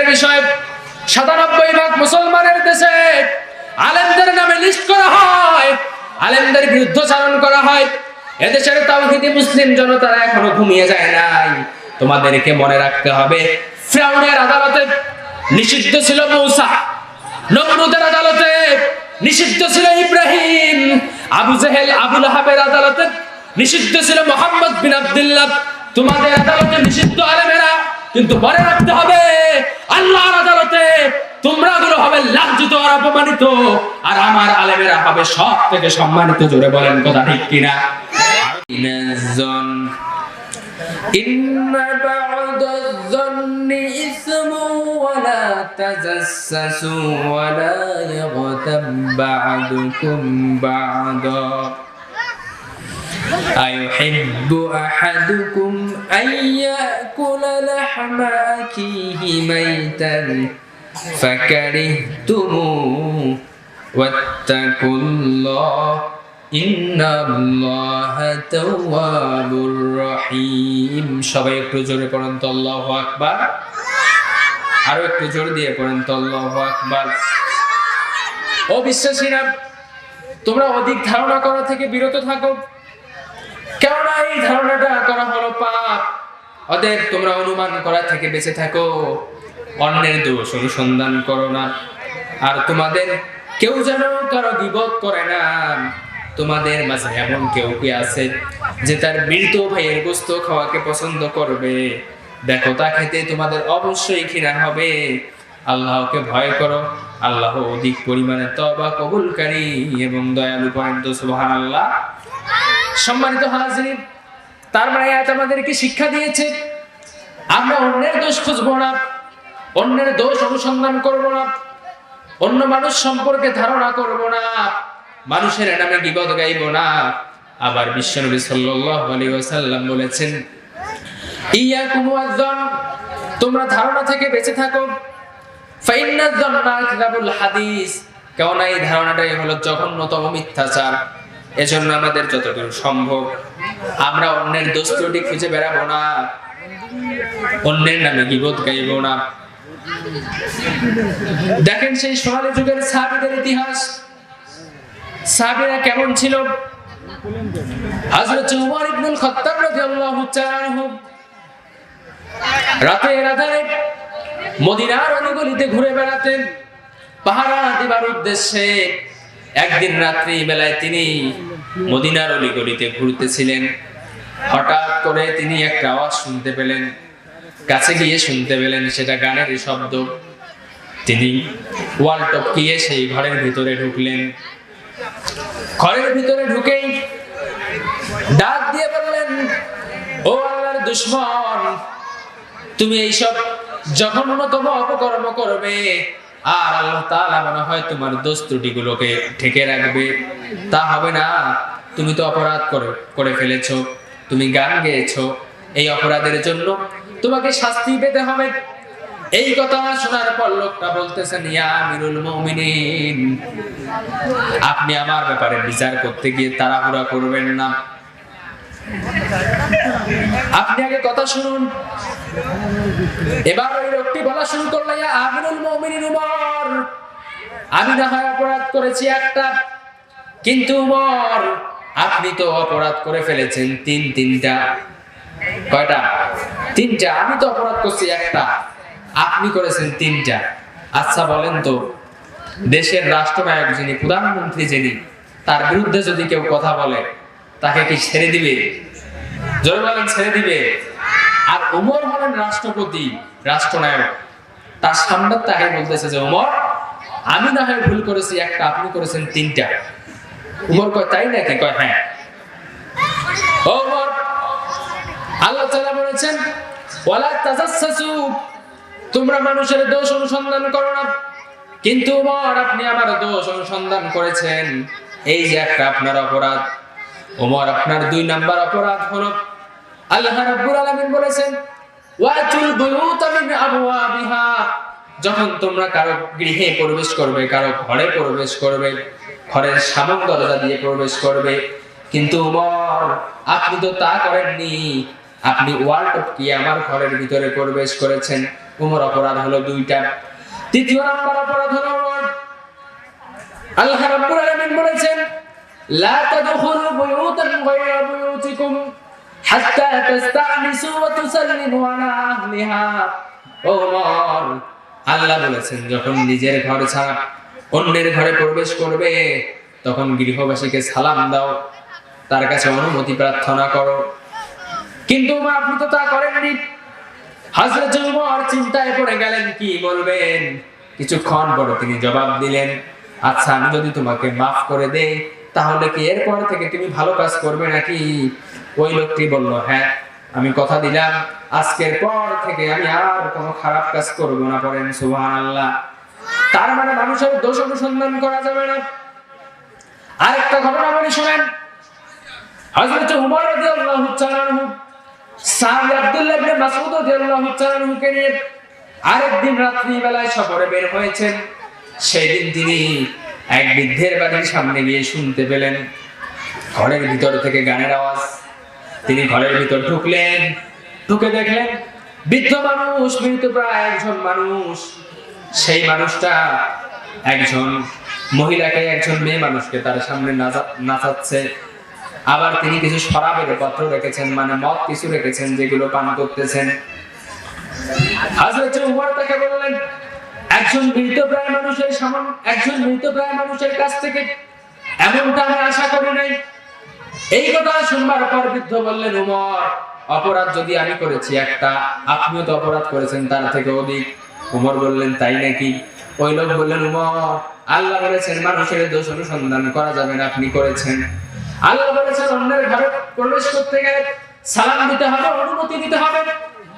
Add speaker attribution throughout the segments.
Speaker 1: দুঃখের বিষয়, সাতানব্বই ভাগ মুসলমানের দেশে আলেমদের নামে লিস্ট করা হয়, আলেমদের বিরুদ্ধচারণ করা হয়। এদেশের তাওহিদি মুসলিম জনতারা এখনও ঘুমিয়ে যায় নাই। তোমাদেরকে মনে রাখতে হবে, ফ্রাউনের আদালতে নিষিদ্ধ ছিল মৌসা, নমরুদের আদালতে নিষিদ্ধ ছিল ইব্রাহিম, আবু জেহেল আবুল হাবের আদালতে নিষিদ্ধ ছিল মোহাম্মদ বিন আব্দুল্লাহ। তোমাদের আদালতে নিষিদ্ধ আলেমেরা কিন্তু মনে রাখতে হবে আল্লাহর আদালতে তোমরা গুলো হবে লাজ্জিত আর অপমানিত আর আমার আলেমেরা হবে সব থেকে সম্মানিত জোরে বলেন কথা ঠিক কিনা إن بعد الظن إثم ولا تجسسوا ولا يغتب بعضكم بعضا أيحب أحدكم أن يأكل لحم أخيه ميتا فكرهتموه واتقوا الله إن الله تواب رحيم সবাই একটু জোরে পড়েন তো আল্লাহু আকবার আরো একটু জোর দিয়ে পড়েন তো আল্লাহু আকবার ও বিশ্বাসীরা তোমরা অধিক ধারণা করা থেকে বিরত থাকো কেননা এই ধারণাটা করা হলো, পাপ। অতএব তোমরা অনুমান করা থেকে বেঁচে থাকো। অন্যের দোষ অনুসন্ধান করো না। আর তোমাদের কেউ যেন কারও বিপদ করে না। তোমাদের মাঝে এমন কেউ কি আছে যে তার মৃত ভাইয়ের গোস্ত খাওয়াকে পছন্দ করবে? দেখো, তা খেতে তোমাদের অবশ্যই ঘৃণা হবে। আল্লাহকে ভয় করো। আল্লাহ অধিক পরিমাণে তবা কবুলকারী এবং দয়ালু পয়েন্ট সুবহান আল্লাহ সম্মানিত হাজির, তার মানে আয়াত আমাদেরকে শিক্ষা দিয়েছে, আমরা অন্যের দোষ খুঁজবো না, অন্যের দোষ অনুসন্ধান করব না, অন্য মানুষ সম্পর্কে ধারণা করব না, মানুষের নামে বিপদ গাইব না। আবার বিশ্বনবী সাল্লাল্লাহু আলাইহি ওয়াসাল্লাম বলেছেন, ইয়াকুম ওয়াজ্জান তোমরা ধারণা থেকে বেঁচে থাকো। ফাইন্নাজ জান্না হাদিস কেন এই ধারণাটাই হলো জঘন্যতম মিথ্যাচার। এজন্য আমাদের যতদূর সম্ভব, আমরা অন্যের দোষ খুঁজে বেড়াবো না, অন্যের নামে গিবত গাইব না। দেখেন সেই সোনালী যুগের সাহাবীদের ইতিহাস। সাহাবীরা কেমন ছিল? হযরত উমর ইবনুল খাত্তাব রাদিয়াল্লাহু তাআলা রাতে রাতে মদিনার অলিগলিতে ঘুরে বেড়াতেন। পাহারা দিবার উদ্দেশ্যে একদিন রাত্রি বেলায় তিনি মদিনার অলিগলিতে ঘুরতেছিলেন। হঠাৎ করে তিনি একটা আওয়াজ শুনতে পেলেন। কাছে গিয়ে শুনতে পেলেন সেটা গানের শব্দ। তিনি ওয়াল টপকিয়ে সেই ঘরের ভিতরে ঢুকলেন। ঘরের ভিতরে ঢুকেই ডাক দিয়ে বললেন, ও আল্লাহর দুশ্মন, তুমি এইসব জঘন্যতম অপকর্ম করবে। আর আল্লাহ তাআলা মনে হয় তোমার দোষ ত্রুটিগুলোকে ঢেকে রাখবে। তা হবে না। তুমি তো অপরাধ করে করে ফেলেছো। তুমি গান গেয়েছো এই অপরাধের জন্য। তোমাকে শাস্তি পেতে হবে। এই কথা শোনার পর লোকটা বলতেছেন ইয়া আমিরুল মুমিনিন, আপনি আমার ব্যাপারে বিচার করতে গিয়ে তাড়াহুড়া করবেন না। আপনি আগে কথা শুনুন। এবার ওই লোকটি বলা শুরু করল আমিরুল মুমিনিন উমর। আমি না হয় অপরাধ করেছি একটা, কিন্তু উমর, আপনি তো অপরাধ করে ফেলেছেন তিন তিনটা। কয়টা? তিনটা। আমি তো অপরাধ করছি একটা, আপনি করেছেন তিনটা। আচ্ছা বলেন তো, দেশের রাষ্ট্রনায়ক যিনি, প্রধানমন্ত্রী যিনি, তার বিরুদ্ধে যদি কেউ কথা বলে, তাকে কি ছেড়ে দিবে? জোরে বলেন, ছেড়ে দিবে? আর ওমর হলেন রাষ্ট্রপতি, রাষ্ট্রনায়ক। তার সামনে তাকে বলতেছে যে, ওমর, আমি না হয় ভুল করেছি, একটা আপনি করেছেন তিনটা। উমর কয়, তাই নাকি? কয় হ্যাঁ। ও উমর আল্লাহ তাআলা বলেছেন, ওয়ালা তাজাসসু তোমরা মানুষের দোষ অনুসন্ধান করো না। কিন্তু উমর আপনি আমার দোষ অনুসন্ধান করেছেন। এই যে একটা আপনার অপরাধ। ওমর, আপনার দুই নাম্বার অপরাধ হলো আল্লাহ রাব্বুল আলামিন বলেছেন, ওয়াতুল বুয়ুতা মিন আবওয়াবিহা। যখন তোমরা কারও গৃহে প্রবেশ করবে, কারও ঘরে প্রবেশ করবে, ঘরের সামন দরজা দিয়ে প্রবেশ করবে, কিন্তু উমর, আপনি তো তা করেননি। আপনি ওয়াল টপকিয়ে আমার ঘরের ভিতরে প্রবেশ করেছেন। উমর অপরাধ হলো দুইটা। তৃতীয় নাম্বার অপরাধ হলো আল্লাহ রাব্বুল আলামিন বলেছেন, লা তাদখুলু বুয়ুতান গায়রা বুয়ুতিকুম। আল্লাহ বলেছেন, যখন নিজের ঘর ছাড়া অন্যের ঘরে প্রবেশ করবে, তখন গৃহবাসীকে সালাম দাও, তার কাছে অনুমতি প্রার্থনা করো। কিন্তু আপনি তো তা করেননি। আচ্ছা আমি যদি তোমাকে মাফ করে দেই, তাহলে কি এরপর থেকে তুমি ভালো কাজ করবে নাকি? ওই লোকটি বলল হ্যাঁ আমি কথা দিলাম। আজকের পর থেকে আমি আর কোনো খারাপ কাজ করব না পড়েন সুবহানাল্লাহ। তার মানে মানুষের দোষ অনুসন্ধান করা যাবে না। আরেকটা ঘটনা বলি, শোনেন। আরেকদিন সফরে বের হয়েছেন। সেই দিন তিনি এক বৃদ্ধের সামনে গিয়ে শুনতে পেলেন। ঘরের ভিতর থেকে গানের আওয়াজ। তিনি ঘরের ভিতর ঢুকলেন। ঢুকে দেখলেন বৃদ্ধ মানুষ, মৃত প্রায় একজন মানুষ। সেই মানুষটা একজন মহিলাকে, একজন মেয়ে মানুষকে তার সামনে নাচা- নাচাচ্ছে। আবার তিনি কিছু শরাবের পাত্র রেখেছেন মানে মদ কিছু রেখেছেন, যেগুলো পান করতেছেন। তাকে বললেন, একজন মৃতপ্রায় মানুষের সামন একজন মৃতপ্রায় মানুষের কাছ থেকে এমনটা আমি আশা করি নাই। এই কথা শুনবার পর বৃদ্ধ বললেন, উমর, অপরাধ যদি আমি করেছি, একটা, আপনিও তো অপরাধ করেছেন, তার থেকে অধিক। উমর বললেন, তাই নাকি? ওই লোক বললেন, উমর, আল্লাহ বলেছেন, মানুষের দোষ অনুসন্ধান করা যাবে না, আপনি করেছেন। আল্লাহ বলেছেন, অন্যের ঘরে প্রবেশ করতে গেলে সালাম দিতে হবে, অনুমতি দিতে হবে।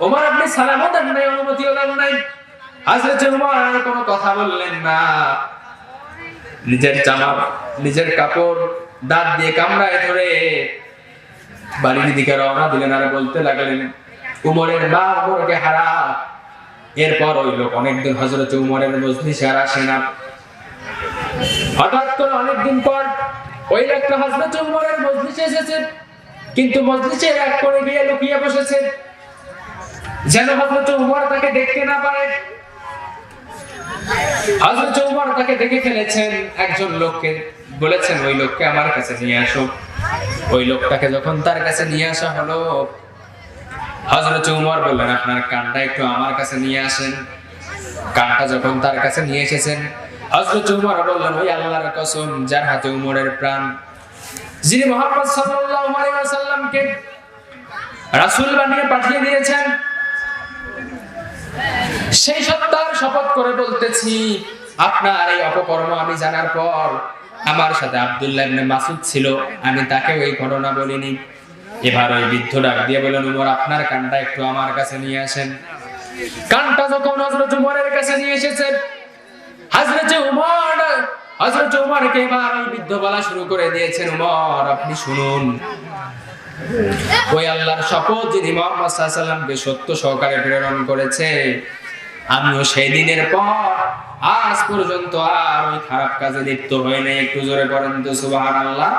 Speaker 1: ওমর আপনি সালামও দেন নাই, অনুমতিও দেন নাই। হাজরত উমর আর কোনো কথা বললেন না। নিজের জামা, নিজের কাপড় দাঁত দিয়ে কামড়ায় ধরে। বাড়ির দিকে রওনা দিলেন আর বলতে লাগলেন, উমরের মা উমরকে হারা এরপর ওই লোক অনেকদিন হজরত উমরের মজলিসে আর আসে না। হঠাৎ করে অনেকদিন পর ওই লোকটা হজরত উমরের মজলিসে এসেছে। কিন্তু মজলিসে এক করে গিয়ে লুকিয়ে বসেছে। যেন হজরত উমর তাকে দেখতে না পারে। হযরত উমর তাকে দেখে ফেলেছেন একজন লোককে। বলেছেন ওই লোককে আমার কাছে নিয়ে আসো। ওই লোকটাকে যখন তার কাছে নিয়ে আসা হলো, হযরত উমর বললেন, আপনার কানটা একটু আমার কাছে নিয়ে আসেন। কানটা যখন তার কাছে নিয়ে এসেছেন, হযরত উমর বললেন, ওই আল্লাহর কসম, যার হাতে উমরের প্রাণ। যিনি মুহাম্মদ সাল্লাল্লাহু আলাইহি ওয়াসাল্লামকে রাসূল বানিয়ে পাঠিয়ে দিয়েছেন, সেই সত্তার শপথ করে বলতেছি, আপনার এই অপকর্ম আমি জানার পর আমার সাথে আব্দুল্লাহ ইবনে মাসুদ ছিল, আমি তাকে ওই ঘটনা বলিনি। এবার ওই বৃদ্ধ ডাক দিয়ে বলেন উমর, আপনার কানটা একটু আমার কাছে নিয়ে আসেন। কানটা যখন হযরত উমরের কাছে নিয়ে এসেছে, হযরত উমর, হযরত উমরকে এবার ওই বৃদ্ধ বলা শুরু করে দিয়েছেন, উমর, আপনি শুনুন। ওই আল্লাহর শপথ যিনি মোহাম্মদ সাল্লামকে সত্য সহকারে প্রেরণ করেছে আমিও সেই দিনের পর আজ পর্যন্ত আর ওই খারাপ কাজে লিপ্ত হই নাই। একটু জোরে করেন তো সুবাহান আল্লাহ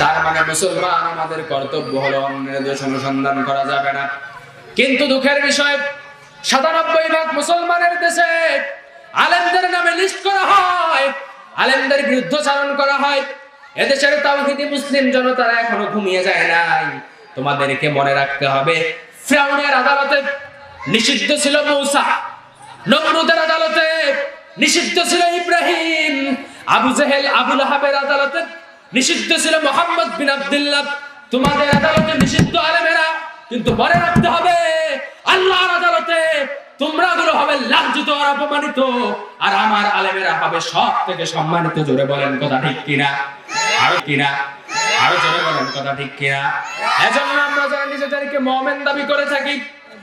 Speaker 1: তার মানে মুসলমান, আমাদের কর্তব্য হলো অন্যের দোষ অনুসন্ধান করা যাবে না। কিন্তু দুঃখের বিষয়, সাতানব্বই ভাগ মুসলমানের দেশে আলেমদের নামে লিস্ট করা হয়, আলেমদের বিরুদ্ধচারণ করা হয়। এদেশের তাওহিদি মুসলিম জনতারা এখনও ঘুমিয়ে যায় নাই। তোমাদেরকে মনে রাখতে হবে, ফ্রাউনের আদালতে নিষিদ্ধ ছিল মৌসা। নমরুদের আদালতে নিষিদ্ধ ছিল ইব্রাহিম। আবু জেহেল আবুল আহাবের আদালতে নিষিদ্ধ ছিল মোহাম্মদ বিন আব্দুল্লাহ। তোমাদের আদালতে নিষিদ্ধ আলেমেরা কিন্তু মনে রাখতে হবে, আল্লাহর আদালতে তোমরা গুলো হবে লাঞ্ছিত আর অপমানিত। আর আমার আলেমেরা হবে সব থেকে সম্মানিত, জোরে বলেন কথা ঠিক কিনা? আর কিনা? আরও জোরে বলেন কথা ঠিক কিনা? এজন্য আমরা যারা নিজেদেরকে মুমিন দাবি করে থাকি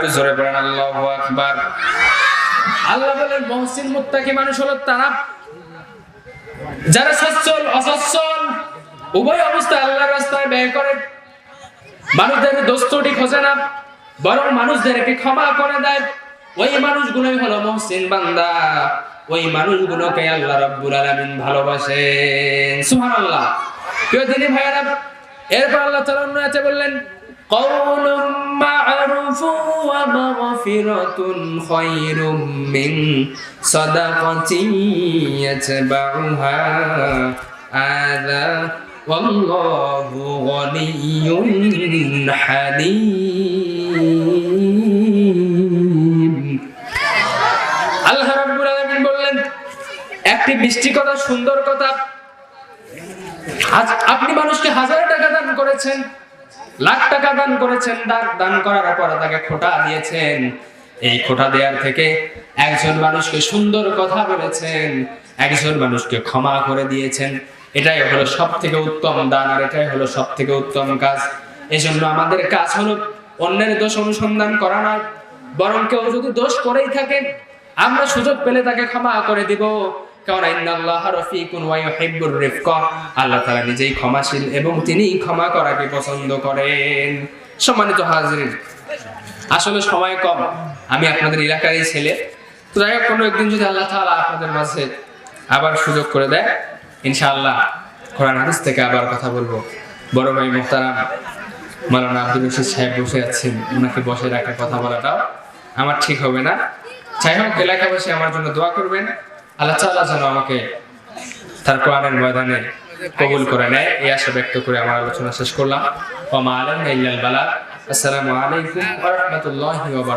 Speaker 1: একটু জোরে পড়েন আল্লাহু আকবার আল্লাহ বলেন, মহসিন মুত্তাকি মানুষ হলো তারা যারা সচ্ছল, অসচ্ছল, উভয় অবস্থায় আল্লাহর রাস্তায় ব্যয় করে। মানুষদের দোস্তটি খোঁজে না, বরং মানুষদেরকে ক্ষমা করে দেয়। ওই মানুষগুলোই হলো মহসিন বান্দা। ওই মানুষগুলোকে আল্লাহ রাব্বুল আলামিন ভালোবাসেন। সুবহানাল্লাহ। প্রিয় দিনী ভাইয়েরা, এরপর আল্লাহ তাআলা অন্য আয়াতে বললেন قول معروف ومغفرة خير من صدقة يتبعها آذى والله غني حليم আল্লাহ রাব্বুল আলামিন বললেন একটি মিষ্টি কথা সুন্দর কথা আজ আপনি মানুষকে হাজার টাকা দান করেছেন লাখ টাকা দান করেছেন, দান দান করার পরে তাকে খোটা দিয়েছেন। এই খোটা দেওয়ার থেকে একজন মানুষকে সুন্দর কথা বলেছেন, একজন মানুষকে ক্ষমা করে দিয়েছেন। এটাই হলো সব থেকে উত্তম দান আর এটাই হলো সব থেকে উত্তম কাজ। এজন্য আমাদের কাজ হলো অন্যের দোষ অনুসন্ধান করা নয়, বরং কেউ যদি দোষ করেই থাকে, আমরা সুযোগ পেলে তাকে ক্ষমা করে দিব। কারণ ইন্নাল্লাহ রফিকুন ওয়া ইউহিব্বুর রিফকা। আল্লাহ তাআলা নিজেই ক্ষমাশীল এবং তিনি ক্ষমা করাকে পছন্দ করেন। সম্মানিত হাজিরিন, আসলে সময় কম। আমি আপনাদের এলাকারই ছেলে। তো যাই হোক, কোনো একদিন যদি আল্লাহ তাআলা আপনাদের মাঝে আবার সুযোগ করে দেয়, ইনশাআল্লাহ কোরআন হাদিস থেকে আবার কথা বলব। বড় ভাই মুহতারাম মালানা আব্দুল রশিদ সাহেব বসে আছেন। ওনাকে বসে রাখার কথা বলাটাও আমার ঠিক হবে না। যাই হোক, এলাকাবাসী আমার জন্য দোয়া করবেন। আল্লাহ যেন আমাকে তার কোরআনের ময়দানে কবুল করে নেয়, এই আশা ব্যক্ত করে আমার আলোচনা শেষ করলাম। ওমা আসসালামু আলাইকুম ওয়া